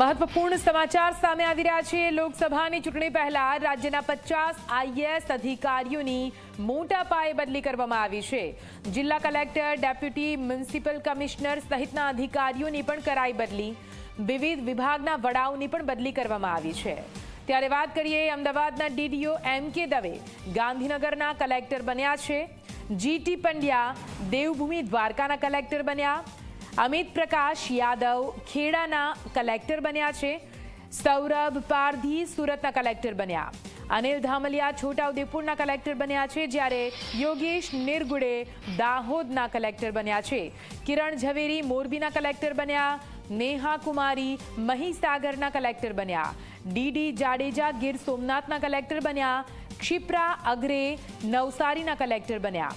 મહત્વપૂર્ણ સમાચાર સામે આવી રહ્યા છે. લોકસભાની ચૂંટણી પહેલા રાજ્યના પચાસ આઈએએસ અધિકારીઓની મોટા પાયે બદલી કરવામાં આવી છે. જિલ્લા કલેક્ટર, ડેપ્યુટી મ્યુનિસિપલ કમિશનર સહિતના અધિકારીઓની પણ કરાઈ બદલી. વિવિધ વિભાગના વડાઓની પણ બદલી કરવામાં આવી છે. ત્યારે વાત કરીએ અમદાવાદના ડીડીઓ એમ કે દવે ગાંધીનગરના કલેક્ટર બન્યા છે. જીટી પંડ્યા દેવભૂમિ દ્વારકાના કલેક્ટર બન્યા. અમિત પ્રકાશ યાદવ ખેડાના કલેક્ટર બન્યા છે. સૌરભ પારધી સુરતના કલેક્ટર બન્યા. અનિલ ધામલિયા છોટાઉદેપુરના કલેક્ટર બન્યા છે, જ્યારે યોગેશ નિર્ગુડે દાહોદના કલેક્ટર બન્યા છે. કિરણ ઝવેરી મોરબીના કલેક્ટર બન્યા. નેહા કુમારી મહીસાગરના કલેક્ટર બન્યા. ડીડી જાડેજા ગીર સોમનાથના કલેક્ટર બન્યા. ક્ષિપ્રા અગ્રે નવસારીના કલેક્ટર બન્યા.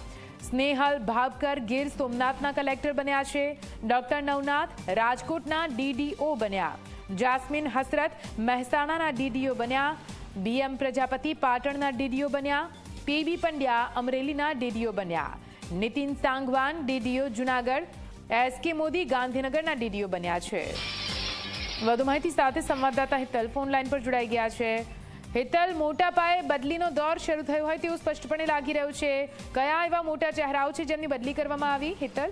સ્નેહલ ભાવકર ગીર સોમનાથના કલેક્ટર બન્યા છે. ડોક્ટર નવનાથ રાજકોટના ડીડીઓ બન્યા. જાસ્મીન હસરત મહેસાણાના ડીડીઓ બન્યા. બીએમ પ્રજાપતિ પાટણના ડીડીઓ બન્યા. પીબી પંડ્યા અમરેલીના ડીડીઓ બન્યા. નીતિન સાંગવાન ડીડીઓ જુનાગઢ. એસકે મોદી ગાંધીનગરના ડીડીઓ બન્યા છે. વધુ માહિતી સાથે સંવાદદાતા હિતલ ફોન લાઈન પર જોડાઈ ગયા છે. હિતલ મોટા પાયે બદલીનો દોર શરૂ થયો હોય તેવું સ્પષ્ટપણે લાગી રહ્યું છે. કયા એવા મોટા ચહેરાઓ છે જેમની બદલી કરવામાં આવી, હેતલ?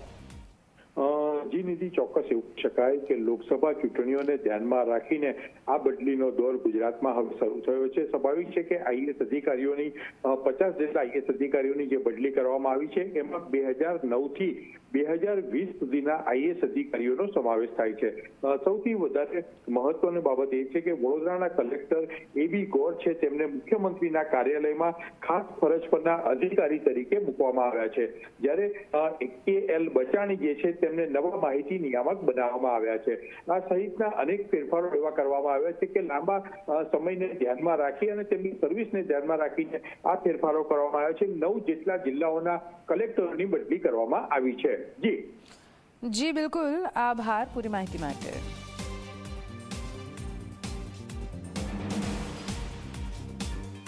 જી નિધિ, ચોક્કસ એવું શકાય કે લોકસભા ચૂંટણીઓને ધ્યાનમાં રાખીને આ બદલીનો દોર ગુજરાતમાં હવે શરૂ થયો છે. સ્વાભાવિક છે કે આઈએસ અધિકારીઓની પચાસ જેટલા આઈએસ અધિકારીઓની જે બદલી કરવામાં આવી છે, એમાં બે હજાર નવથી બે હજાર વીસ સુધીના આઈએસ અધિકારીઓનો સમાવેશ થાય છે. સૌથી વધારે મહત્વની બાબત એ છે કે વડોદરાના કલેક્ટર એ બી ગોર છે તેમને મુખ્યમંત્રીના કાર્યાલયમાં ખાસ ફરજ પરના અધિકારી તરીકે મૂકવામાં આવ્યા છે. જ્યારે કે એલ બચાણી જે છે તેમને નવા માહિતી નિયામક બનાવવામાં આવ્યા છે. આ સહિતના અનેક ફેરફારો એવા કરવામાં આવ્યા છે કે લાંબા સમયને ધ્યાનમાં રાખી અને તેમની સર્વિસને ધ્યાનમાં રાખીને આ ફેરફારો કરવામાં આવ્યા છે. નવ જેટલા જિલ્લાઓના કલેક્ટરોની બદલી કરવામાં આવી છે. જી જી બિલકુલ આભાર પૂરી માહિતી માટે